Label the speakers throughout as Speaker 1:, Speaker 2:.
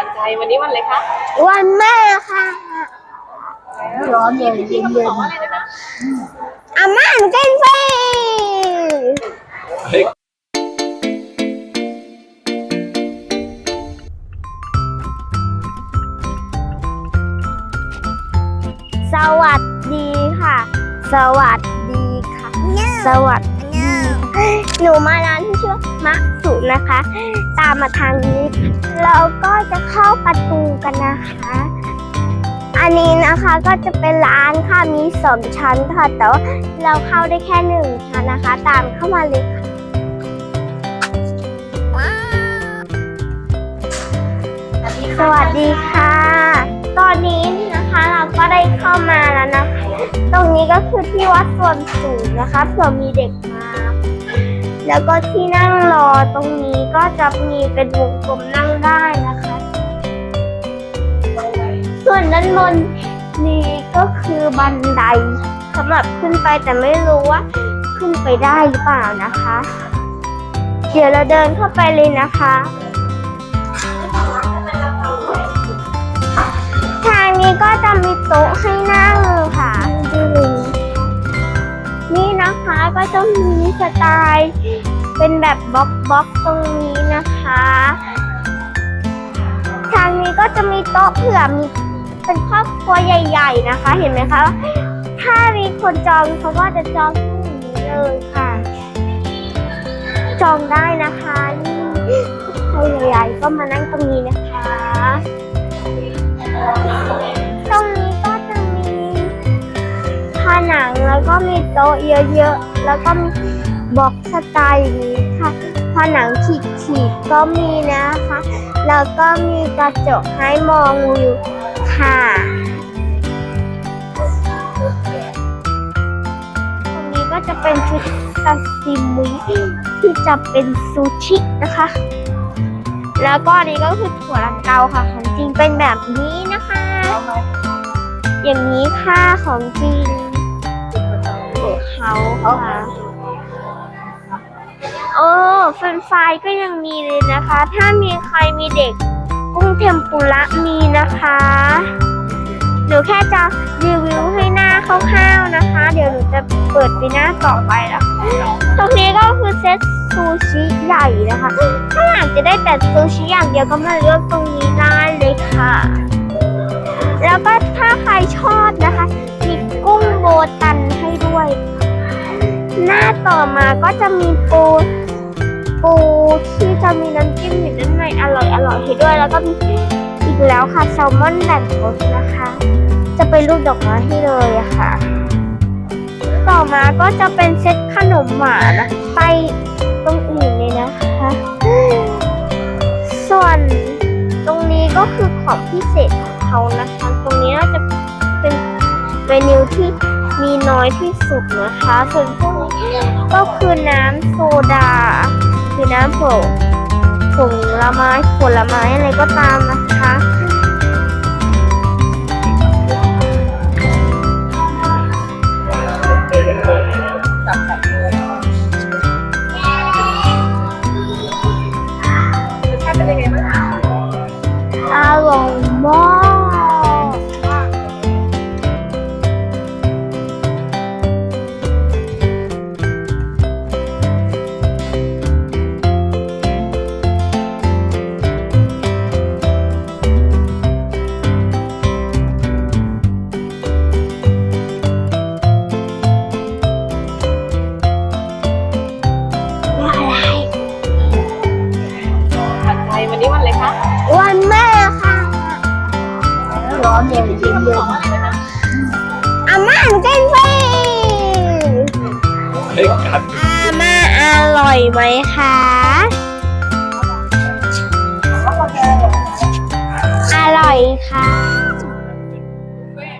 Speaker 1: ผัดใจวันนี้วันอะไรคะ
Speaker 2: วันแม่ค่ะร้อนเลย
Speaker 1: พี่
Speaker 2: เย็น
Speaker 1: เขา
Speaker 2: เย็
Speaker 1: บอกว่าอะไรนะคะ
Speaker 2: อาม่าหนูกินฟรี
Speaker 3: เฮ้ย
Speaker 2: สวัสดีค่ะ สวัสดีค่ะ สวัสดี หนูมาร้านที่ชื่อมะสุนะคะ ตามมาทางนี้ เราก็จะเข้าประตูกันนะคะ อันนี้นะคะก็จะเป็นร้านค่ะมีสองชั้นค่ะแต่ว่าเราเข้าได้แค่หนึ่งชั้นนะคะ ตามเข้ามาเลยค่ะสวัสดีค่ะ ตอนนี้นะคะเราก็ได้เข้ามาแล้วนะคะ ตรงนี้ก็คือที่วัดส่วนสูงนะคะเผื่อมีเด็กมา แล้วก็ที่นั่งรอตรงนี้ก็จะมีเป็นวงกลมนั่งได้นะคะ ส่วนด้านบนนี้ก็คือบันไดสำหรับขึ้นไปแต่ไม่รู้ว่าขึ้นไปได้หรือเปล่านะคะ เดี๋ยวเราเดินเข้าไปเลยนะคะ ทางนี้ก็จะมีโต๊ะให้นั่งค่ะ นี่นะคะก็จะมีสไตล์ เป็นแบบบล็อกบล็อกตรงนี้นะคะ ทางนี้ก็จะมีโต๊ะเผื่อมีเป็นครอบครัวใหญ่ ๆนะคะ เห็นไหมคะ ถ้ามีคนจองเขาก็จะจองที่นี้เลยค่ะ จองได้นะคะนี่ใครใหญ่ๆก็มานั่งตรงนี้นะคะ ตรงนี้ก็จะมีผนังแล้วก็มีโต๊ะเยอะๆแล้วก็มี บล็อกสไตล์อย่างนี้ค่ะผนังขีดๆก็มีนะคะ แล้วก็มีกระจกให้มองวิวค่ะ ตรงนี้ก็จะเป็นชุดซาซิมิที่จะเป็นซูชินะคะ แล้วก็อันนี้ก็คือถั่วลันเตาค่ะ ของจริงเป็นแบบนี้นะคะ อย่างนี้ค่ะของจริงของเขาค่ะ โอ้เฟรนฟรายก็ยังมีเลยนะคะ ถ้ามีใครมีเด็กกุ้งเทมปุระมีนะคะหนูแค่จะรีวิวให้หน้าคร่าวๆนะคะ เดี๋ยวหนูจะเปิดไปหน้าต่อไปแล้วตรงนี้ก็คือเซตซูชิใหญ่นะคะถ้าอยากจะได้แต่ซูชิอย่างเดียวก็มาเลือกตรงนี้ได้เลยค่ะ แล้วก็ถ้าใครชอบนะคะ มีกุ้งโบตันให้ด้วย หน้าต่อมาก็จะมีปู ปูที่จะมีน้ำจิ้มอยู่ด้านในอร่อยอร่อยให้ด้วย แล้วก็มีอีกแล้วค่ะแซลมอนแบนโทสนะคะ จะเป็นรูปดอกไม้ให้เลยค่ะ ต่อมาก็จะเป็นเซตขนมหวานนะไปตรงอื่นเลยนะคะ ส่วนตรงนี้ก็คือของพิเศษของเขานะคะ ตรงนี้น่าจะเป็นเมนูที่มีน้อยที่สุดนะคะ ส่วนพวกนี้ก็คือน้ำโซดา คือน้ำผงผงละไม้ผลไม้อะไรก็ตามนะคะ ร่อยไหมคะอร่อยค่ะ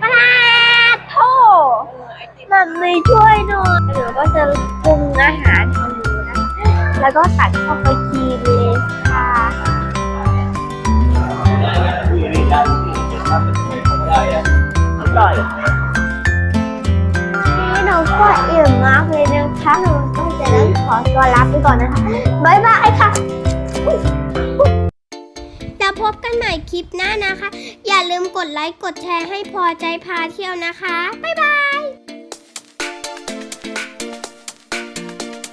Speaker 2: ปลาโทมันไม่ช่วยหน่อยเดี๋ยวก็จะปรุงอาหารให้ดูนะคะแล้วก็ตัดเข้าไปกินเลยค่ะ
Speaker 1: อร่อย
Speaker 2: นี่เราก็อิ่มมากเลยนะคะหนูต้องจะนั้นข อตัวลาไปก่อนนะคะ บ๊ายบายค่ะ แล้วพบ
Speaker 3: กันใหม่คลิปหน้านะคะ อย่าลืมกดไลค์ กดแชร์ให้พอใจพาเที่ยวนะคะ บ๊ายบาย